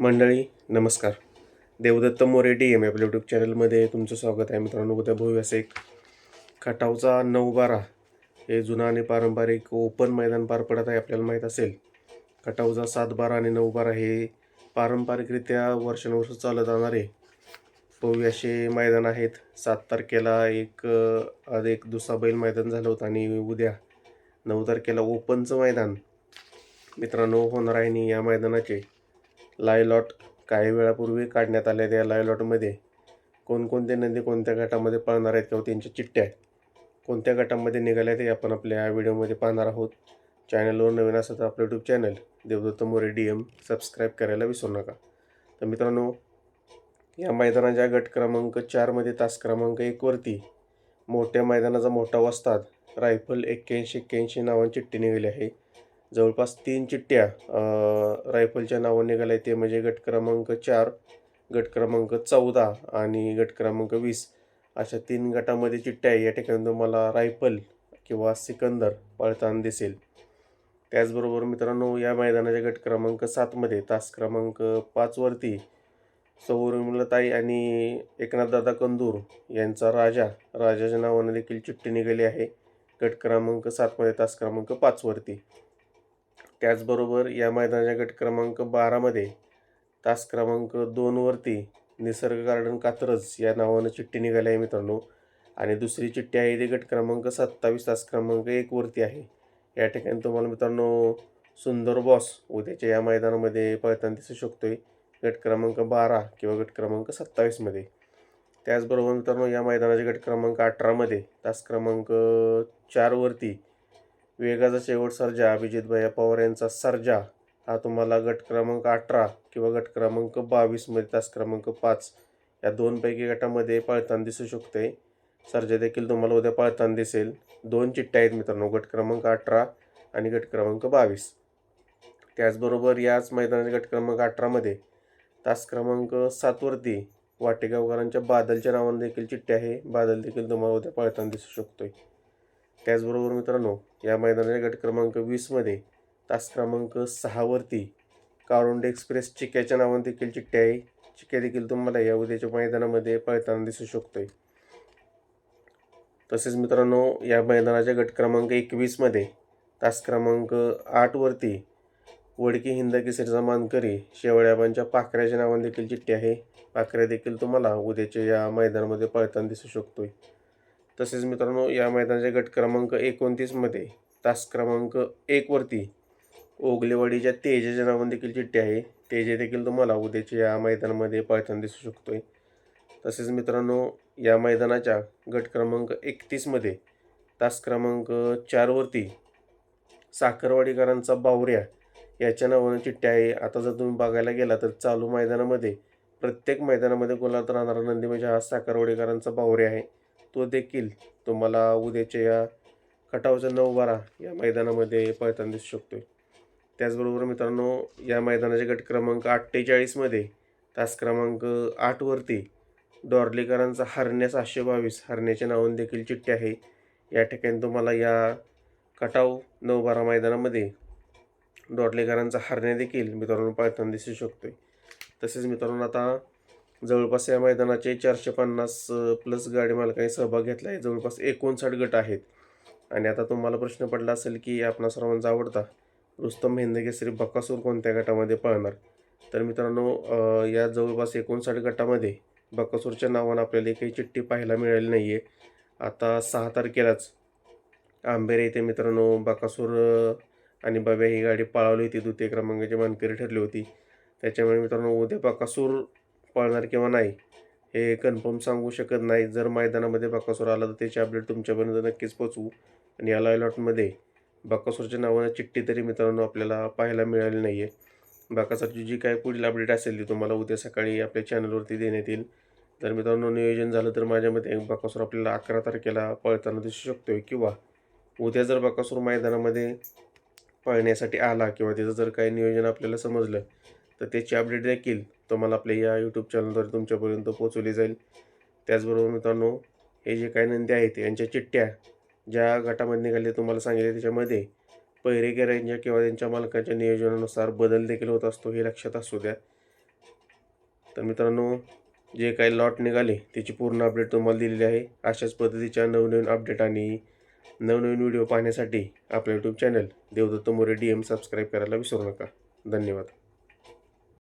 मंडळी नमस्कार. Devdatta More D M आपल्या यूट्यूब चॅनलमध्ये तुमचं स्वागत आहे मित्रांनो. उद्या भव्य एक खटावचा नऊ बारा हे जुनं आणि पारंपरिक ओपन मैदान पार पडत आहे आपल्याला माहीत असेल. खटावचा सात बारा आणि नऊ बारा हे पारंपरिकरित्या वर्षानुवर्ष चालत जाणारे भव्य असे मैदान आहेत. सात तारखेला एक अ, एक दुसरा बैल मैदान झालं होतं आणि उद्या नऊ तारखेला ओपनचं मैदान मित्रांनो होणार आहे आणि या मैदानाचे लायलॉट काही वेळापूर्वी काढण्यात आले त्या लायलॉटमध्ये कोणकोणते नदी कोणत्या गटामध्ये पळणार आहेत किंवा त्यांच्या चिठ्ठ्या कोणत्या गटामध्ये निघाल्या ते आपण आपल्या व्हिडिओमध्ये पाहणार आहोत. चॅनलवर नवीन असं तर आपलं YouTube channel Devdatta More D M subscribe करायला विसरू नका. तर मित्रांनो या मैदानाच्या गट क्रमांक चारमध्ये तास क्रमांक एकवरती मोठ्या मैदानाचा मोठा वस्ताद रायफल एक्क्याऐंशी एक्क्याऐंशी नावांची चिठ्ठी निघाली आहे. जवळपास तीन चिठ्ठ्या रायफलच्या नावाने निघाल्या. ते म्हणजे गट क्रमांक चार गट क्रमांक चौदा आणि गट क्रमांक वीस अशा तीन गटामध्ये चिठ्ठ्या आहे या ठिकाणी तुम्हाला रायफल किंवा सिकंदर पळताना दिसेल. त्याचबरोबर मित्रांनो या मैदानाच्या गट क्रमांक सातमध्ये तास क्रमांक पाचवरती सौरमिलताई आणि एकनाथदादा कंदूर यांचा राजा राजाच्या नावाने देखील चिठ्ठी निघाली आहे. गट क्रमांक सातमध्ये तास क्रमांक पाचवरती त्याचबरोबर या मैदानाच्या गट क्रमांक बारामध्ये तास क्रमांक दोनवरती निसर्ग गार्डन कात्रज या नावानं चिठ्ठी निघाली आहे मित्रांनो. आणि दुसरी चिठ्ठी आहे ती गट क्रमांक सत्तावीस तास क्रमांक एकवरती आहे. या ठिकाणी तुम्हाला मित्रांनो सुंदर बॉस उद्याच्या या मैदानामध्ये पळताना दिसू शकतो आहे गट क्रमांक बारा किंवा गट क्रमांक सत्तावीसमध्ये त्याचबरोबर मित्रांनो या मैदानाचे गट क्रमांक अठरामध्ये तास क्रमांक चारवरती वेगाचा शेवट सर्जा. अभिजित भैया पवार यांचा सर्जा. हा तुम्हाला गट क्रमांक अठरा किंवा गट क्रमांक बावीसमध्ये तास क्रमांक पाच या दोनपैकी गटामध्ये पळताना दिसू शकते. सर्जा देखील तुम्हाला उद्या पळताना दिसेल. दोन चिठ्ठ्या आहेत मित्रांनो गट क्रमांक अठरा आणि गट क्रमांक बावीस. त्याचबरोबर याच मैदानाच्या गट क्रमांक अठरामध्ये तास क्रमांक सातवरती वाटेगावकरांच्या बादलच्या नावाने देखील चिठ्ठी आहे. बादल देखील तुम्हाला उद्या पळताना दिसू शकतोय. त्याचबरोबर मित्रांनो या मैदानाच्या गट क्रमांक वीसमध्ये तास क्रमांक सहावरती कारुंडे एक्सप्रेस चिक्याच्या नावाने देखील चिठ्ठी आहे. चिक्या देखील तुम्हाला या उद्याच्या मैदानामध्ये पळताना दिसू शकतो आहे तसेच मित्रांनो या मैदानाच्या गट क्रमांक एकवीसमध्ये तास क्रमांक आठवरती वडकी हिंद केसरीचा मानकरी शेवळ्याबांच्या पाखऱ्याच्या नावाने देखील चिठ्ठी आहे. पाखऱ्या देखील तुम्हाला उद्याच्या या मैदानामध्ये पळताना दिसू शकतो आहे तसेच मित्रांनो या मैदानाच्या गट क्रमांक एकोणतीसमध्ये तास क्रमांक एकवरती ओगलेवाडीच्या तेजाच्या नावाने देखील चिठ्ठी आहे. तेजे देखील तुम्हाला उद्याच्या या मैदानामध्ये पाहताना दिसू शकतो आहे तसेच मित्रांनो या मैदानाच्या गट क्रमांक एकतीसमध्ये तास क्रमांक चारवरती साखरवाडीकरांचा बावऱ्या याच्या नावानं चिठ्ठी आहे. आता जर तुम्ही बघायला गेला तर चालू मैदानामध्ये प्रत्येक मैदानामध्ये गुलात राहणारा नंदी म्हणजे हा साखरवाडीकरांचा बावरे आहे. तो देखील तुम्हाला उद्याच्या या खटावचा नऊ बारा या मैदानामध्ये पळताना दिसू शकतो त्याचबरोबर मित्रांनो या मैदानाचे गट क्रमांक अठ्ठेचाळीसमध्ये तास क्रमांक आठवरती डॉर्लीकरांचा हरण्या सहाशे बावीस हरण्याच्या नावाने देखील चिठ्ठी आहे. या ठिकाणी तुम्हाला या कटाव नऊ बारा मैदानामध्ये डॉर्लेकरांचा हरण्या देखील मित्रांनो पळताना दिसू शकतो तसेच मित्रांनो आता जवळपास या मैदानाचे चारशे पन्नास प्लस गाडी मालकांनी सहभाग घेतला आहे. जवळपास एकोणसाठ गट आहेत. आणि आता तुम्हाला प्रश्न पडला असेल की आपणा सर्वांचा आवडता रुस्तम हिंद बकासूर कोणत्या गटामध्ये पळणार? तर मित्रांनो या जवळपास एकोणसाठ गटामध्ये बकासूरच्या नावानं आपल्याला काही चिठ्ठी पाहायला मिळाली नाही आहे आता सहा तारखेलाच आंबेरे येथे मित्रांनो बकासूर आणि बाब्या ही गाडी पळवली होती. द्वितीय क्रमांकाची मानकरी ठरली होती. त्याच्यामुळे मित्रांनो उद्या बकासूर पळणार किंवा नाही हे कन्फर्म सांगू शकत नाही. जर मैदानामध्ये बकासूर आला तर त्याची अपडेट तुमच्यापर्यंत नक्कीच पोचवू आणि या अलॉटमध्ये बकासूरच्या नावानं चिठ्ठी तरी मित्रांनो आपल्याला पाहायला मिळाली नाही आहे बकासूरची जी काय पुढील अपडेट असेल ती तुम्हाला उद्या सकाळी आपल्या चॅनलवरती देण्यात येईल. तर मित्रांनो नियोजन झालं तर माझ्या मते बकासूर आपल्याला अकरा तारखेला पळताना दिसू शकतोय. किंवा उद्या जर बकासूर मैदानामध्ये पळण्यासाठी आला किंवा त्याचं जर काही नियोजन आपल्याला समजलं तर त्याची अपडेट देखील तुम्हाला आपल्या या यूट्यूब चॅनलद्वारे तुमच्यापर्यंत पोचवली जाईल. त्याचबरोबर मित्रांनो हे जे काही नंदी आहेत यांच्या चिठ्ठ्या ज्या गटामध्ये निघाले तुम्हाला सांगितले त्याच्यामध्ये पहिरेकरांच्या किंवा त्यांच्या मालकाच्या नियोजनानुसार बदल देखील होत असतो हे लक्षात असू द्या. तर मित्रांनो जे काही लॉट निघाले त्याची पूर्ण अपडेट तुम्हाला दिलेली आहे. अशाच पद्धतीच्या नवनवीन अपडेट आणि नवनवीन व्हिडिओ पाहण्यासाठी आपलं YouTube channel Devdatta More D M subscribe करायला विसरू नका. धन्यवाद.